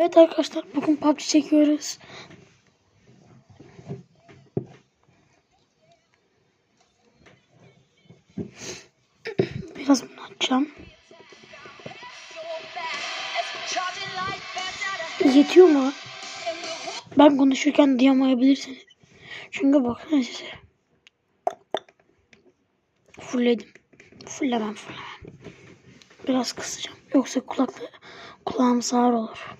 Evet arkadaşlar bugün PUBG çekiyoruz. Biraz bunu açacağım. Yetiyor mu? Ben konuşurken duyamayabilirsiniz. Çünkü baksana size. Fullledim. Fullemem fullemem. Biraz kısacağım. Yoksa kulakla, kulağım sağır olur.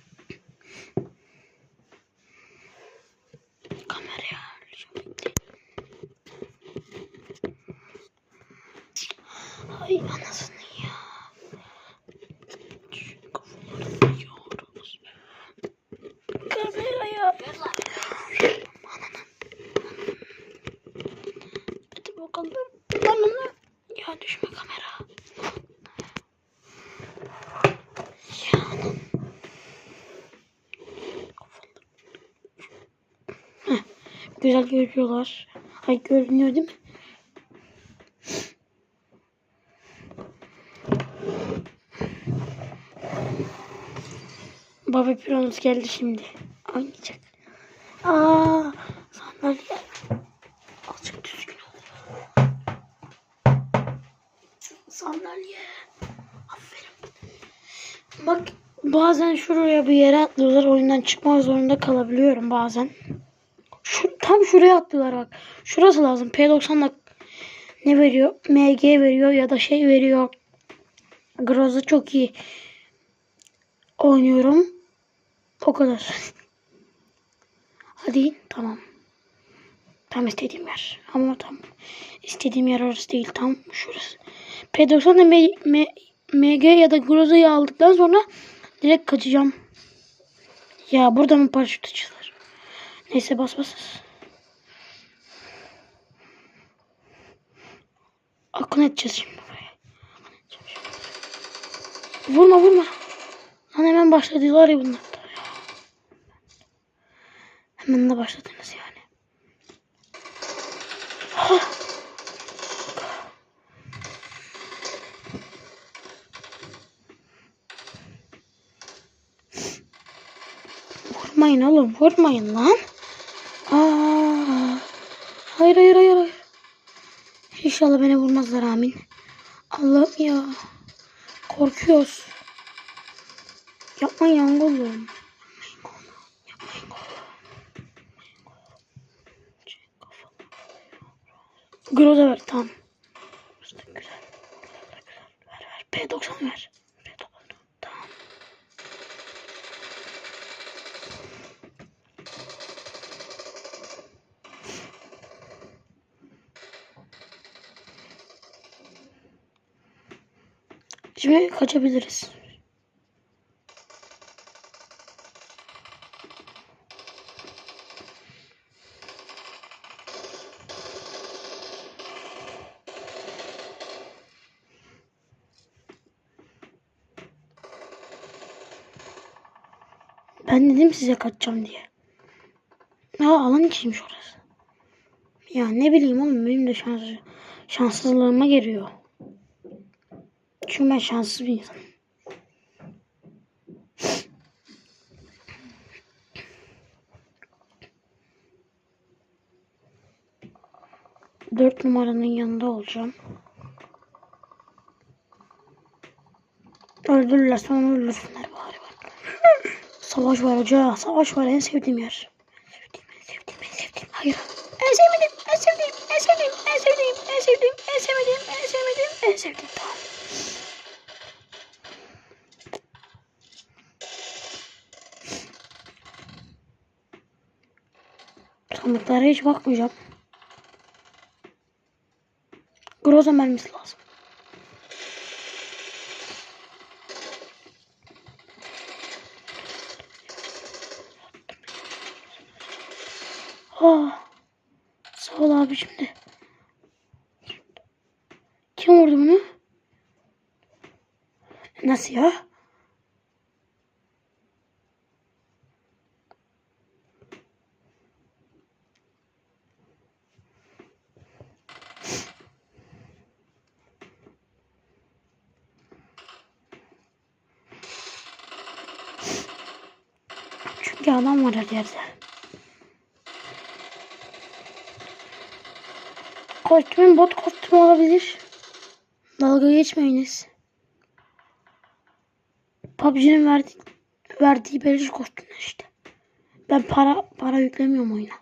Güzel görüyorlar. Ay görünüyor değil mi? Baba Pironuz geldi şimdi. Oynayacak. Aa, sandalye. Azıcık düzgün ol. Sandalye. Aferin. Bak bazen şuraya bir yere atlıyorlar. Oyundan çıkmak zorunda kalabiliyorum bazen. Şu, tam şuraya atlıyorlar bak. Şurası lazım. P90'da ne veriyor? MG veriyor ya da şey veriyor. Groza çok iyi oynuyorum. O kadar. Hadi tamam. Tam istediğim yer. Ama tam istediğim yer orası değil. Tam şurası. P90'da M, M, MG ya da Groza'yı aldıktan sonra direkt kaçacağım. Ya burada mı paraşüt açılır? Neyse bas bas. Akın edeceğiz şimdi buraya. Vurma vurma. Lan hemen başladılar ya bunlar. Hemen de başladınız yani. Hah. Vurmayın oğlum vurmayın lan. Hayır hayır hayır. İnşallah beni vurmazlar amin. Allah'ım ya. Korkuyoruz. Yapmayın oğlum. Groza ver tamam. Güzel. Ver ver. P90 ver. Şimdi kaçabiliriz. Ben dedim size kaçacağım diye. Ya alan içiymiş orası. Ya ne bileyim oğlum benim de şans, şanssızlığıma geliyor. Çünkü ben şanssız bir insanım. Dört numaranın yanında olacağım. Öldürürlerse onu öldürsünler bari. Savaş var hoca. Savaş var en sevdiğim yer. En sevdiğim, en sevdiğim, en sevdiğim. Hayır. En sevdiğim, en sevdiğim, en sevdiğim, en sevdiğim, en sevdiğim, en sevdiğim, en sevdiğim, en sevdiğim. Sandıklara hiç bakmayacağım. Groza mermisi lazım. Ah. Sağ ol abi şimdi. Kim vurdu bunu? Nasıl? Ya yerde. Kostümün bot kostümü olabilir. Dalga geçmeyiniz. PUBG'nin verdiği, verdiği beleş kostümler işte. Ben para para yüklemiyorum oyuna.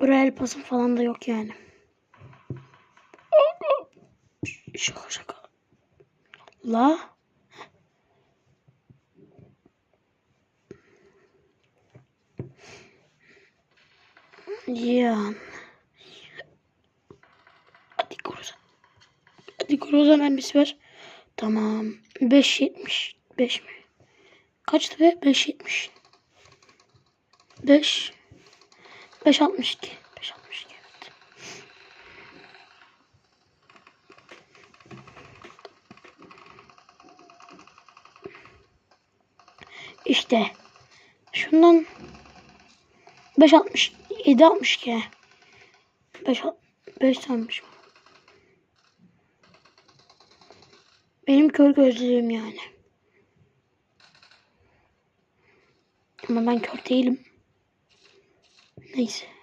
Royal pasım falan da yok yani. Şaka şaka. La. Ya. Hadi Groza. Hadi Groza mermisi ver. Tamam. 5.75 mi? Kaçtı be? 5.70. 5 5.62. 5.62 evet. İşte şundan 5.60 7.62 5 5 sanmış. Benim kör gözlüğüm yani. Ama ben kör değilim. Neyse.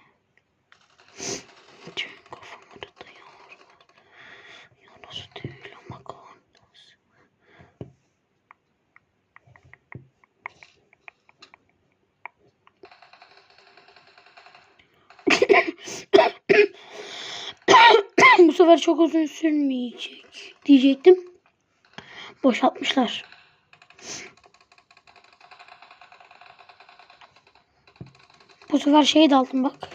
Sefer çok uzun sürmeyecek diyecektim. Boşaltmışlar. Bu sefer şey de aldım bak.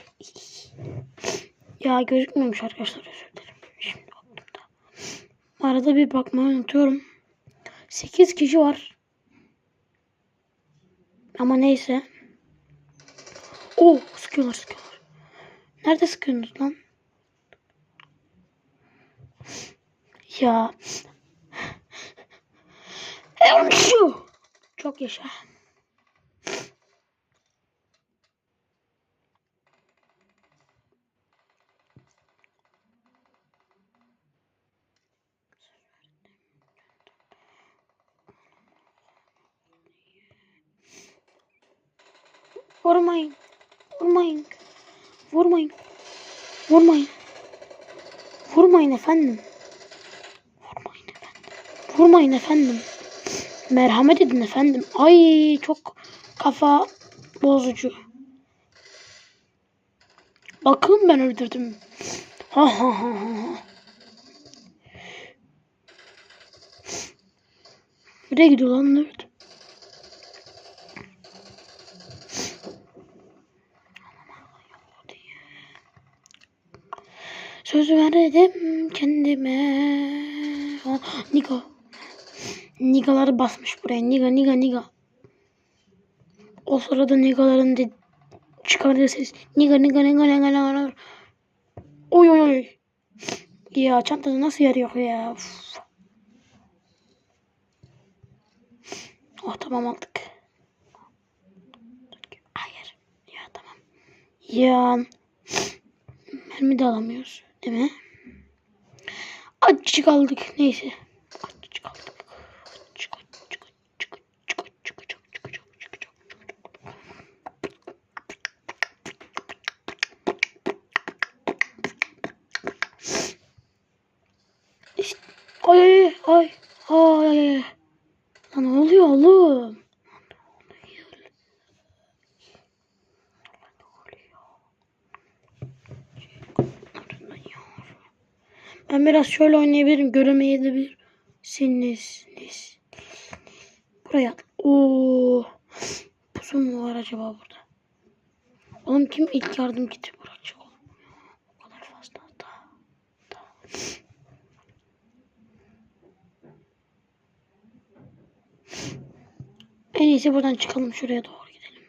Ya gözükmüyormuş arkadaşlar özür dilerim. Şimdi baktım da. Arada bir bakmayı unutuyorum. 8 kişi var. Ama neyse. Oo sıkıyorlar sıkıyorlar. Nerede sıkıyorsunuz lan? Ya. Çok yaşa. Vurmayın. Vurmayın. Vurmayın. Vurmayın. Vurmayın efendim. Vurmayın efendim. Merhamet edin efendim. Ay çok kafa bozucu. Bakın ben öldürdüm. Ha ha ha ha. Nereye gidiyor lan nerd? Söz verdim kendime. Niga. Nigaları basmış buraya. Niga niga niga. O sırada nigaların de çıkardığı ses. Niga niga niga niga niga. Oy oy oy. Ya çantada nasıl yer yok ya. Uf. Oh tamam aldık. Hayır. Ya tamam. Ya. Mermi de alamıyoruz. Değil mi? Açık aldık. Neyse. Ay ay ne oluyor oğlum? Ben biraz şöyle oynayabilirim. Göremeyebilirsiniz. Buraya. Oo. Pusu mu var acaba burada? Oğlum kim ilk yardım kiti bırakacak oğlum? O kadar fazla da. da. En iyisi buradan çıkalım şuraya doğru gidelim.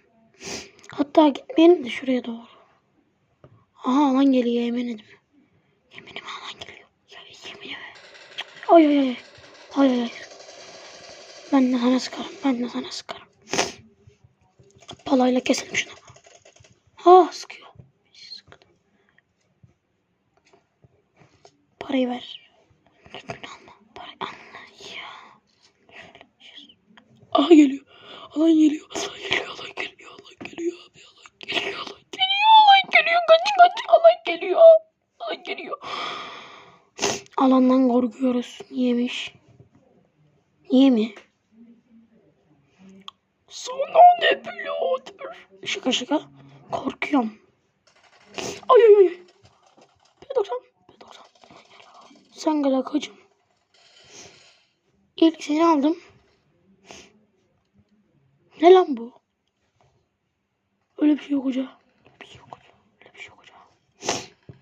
Hatta gitmeyelim de şuraya doğru. Aha alan geliyor yemin ederim. Yeminim alan geliyor. Ya yemin Ay ay ay. Ay ay ay. Ben de sana sıkarım. Ben de sana sıkarım. Palayla keselim şunu. Ha sıkıyor. Parayı ver. Alma. Parayı alma. Ya. Aha geliyor. Alan geliyor. Alan geliyor. Alan geliyor. Alan geliyor abi. Alan geliyor. Alan geliyor. Alan geliyor. Kaç kaç. Alan geliyor. Alan geliyor. Alandan korkuyoruz. Niyemiş? Niye mi? Sana ne birader? Şaka şaka. Korkuyorum. Ay ay ay. P90. P90. Sen gel akıcım. İlk seni aldım. Ne lan bu? Öyle bir şey yok hoca. Bir şey yok hoca. Öyle bir şey yok hoca.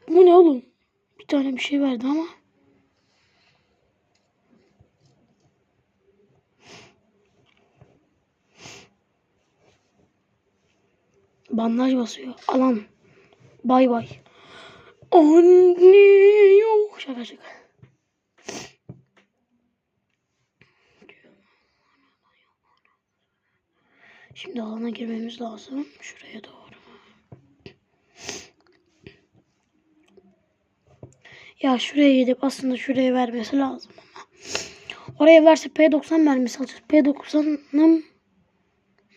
Bu ne oğlum? Bir tane bir şey verdi ama. Bandaj basıyor. Alan. Bay bay. Anne yok. Şaka şaka. Şimdi alana girmemiz lazım. Şuraya doğru. Ya şuraya gidip aslında şuraya vermesi lazım ama. Oraya verse P90 mermisi alacağız. P90'ın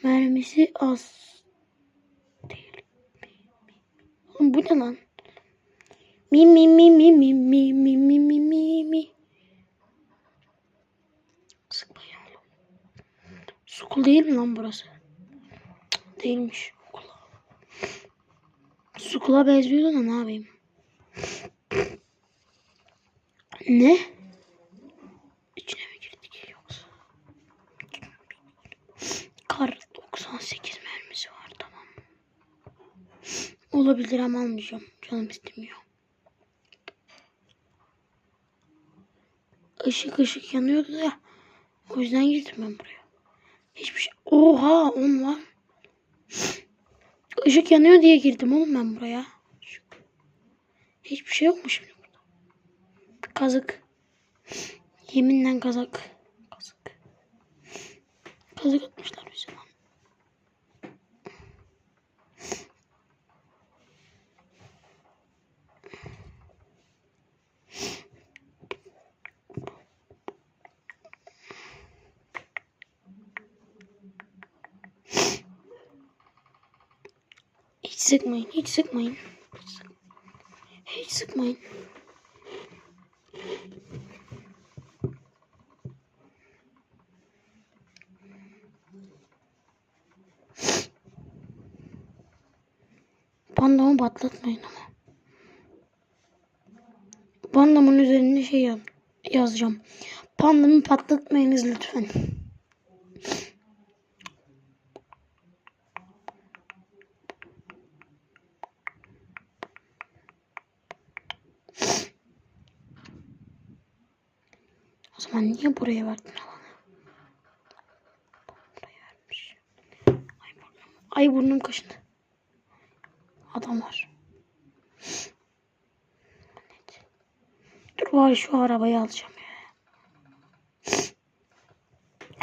mermisi az değil. Oğlum bu ne lan? Mi mi mi mi mi mi mi mi mi mi mi. Sıkmayın oğlum. Sukul değil mi lan burası? Değilmiş. Okula. Sukula benziyordu da ne yapayım? Ne? İçine mi girdik yoksa? Kar 98 mermisi var tamam. Olabilir ama almayacağım. Canım istemiyor. Işık ışık yanıyordu da. O yüzden girdim buraya. Hiçbir şey. Oha on var. Işık yanıyor diye girdim oğlum ben buraya. Hiçbir şey yokmuş şimdi burada. Kazık. Yeminle kazak. Kazık. Kazık atmışlar bize sıkmayın, hiç sıkmayın. Hiç, sık- hiç sıkmayın. Pandamı patlatmayın ama. Pandamın üzerine şey yaz yazacağım. Pandamı patlatmayınız lütfen. Aman niye buraya verdin alanı? Buraya vermiş. Ay burnum, ay burnum kaşındı. Adam var. Dur var şu arabayı alacağım ya.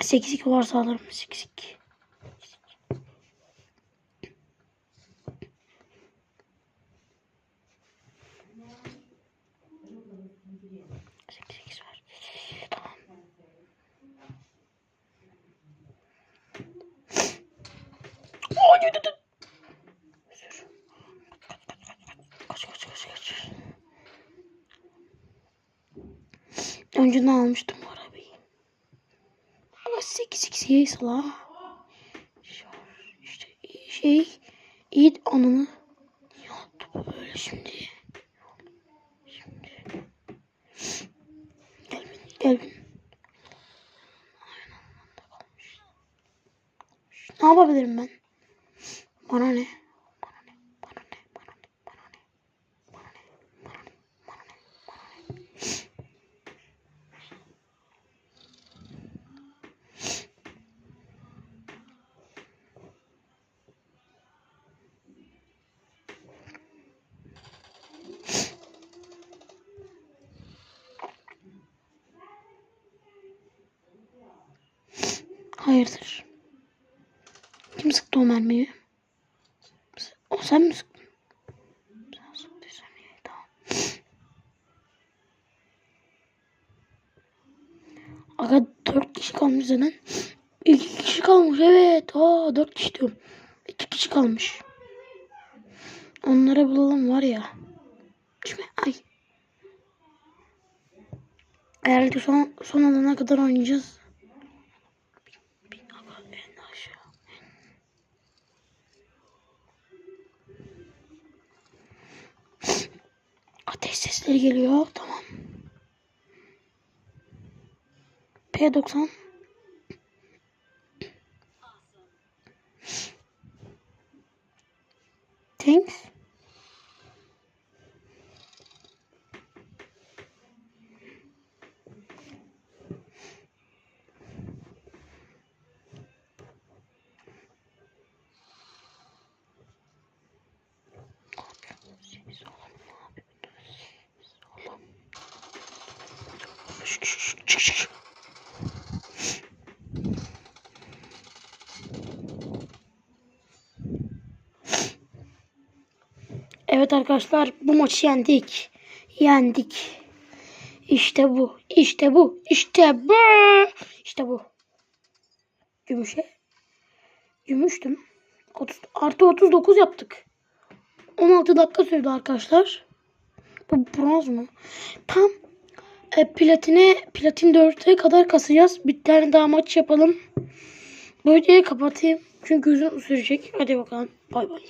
8 varsa alırım 8 -2. Önceden almıştım bu arabayı. Ama 8 x sala. İşte şey iyi ananı yaptı böyle şimdi. Şimdi. Gel bin gel bin. Ne yapabilirim ben? Bana ne? Hayırdır? Kim sıktı o mermiyi? O sen mi sıktın? Sen sıktıysan iyi tamam. Aga dört kişi kalmış zaten. İki kişi kalmış evet. Aa dört kişi diyorum. İki kişi kalmış. Onları bulalım var ya. Düşme. Ay. Herhalde son, son alana kadar oynayacağız. Bin, bin, aga, en aşağı. Ateş sesleri geliyor. Tamam. P90. Thanks. Evet arkadaşlar bu maçı yendik. Yendik. İşte bu. İşte bu. İşte bu. İşte bu. Gümüşe. Gümüştüm. 30, artı 39 yaptık. 16 dakika sürdü arkadaşlar. Bu bronz mu? Tam e, platine platin 4'e kadar kasacağız. Bir tane daha maç yapalım. Videoyu kapatayım. Çünkü uzun sürecek. Hadi bakalım. Bay bay.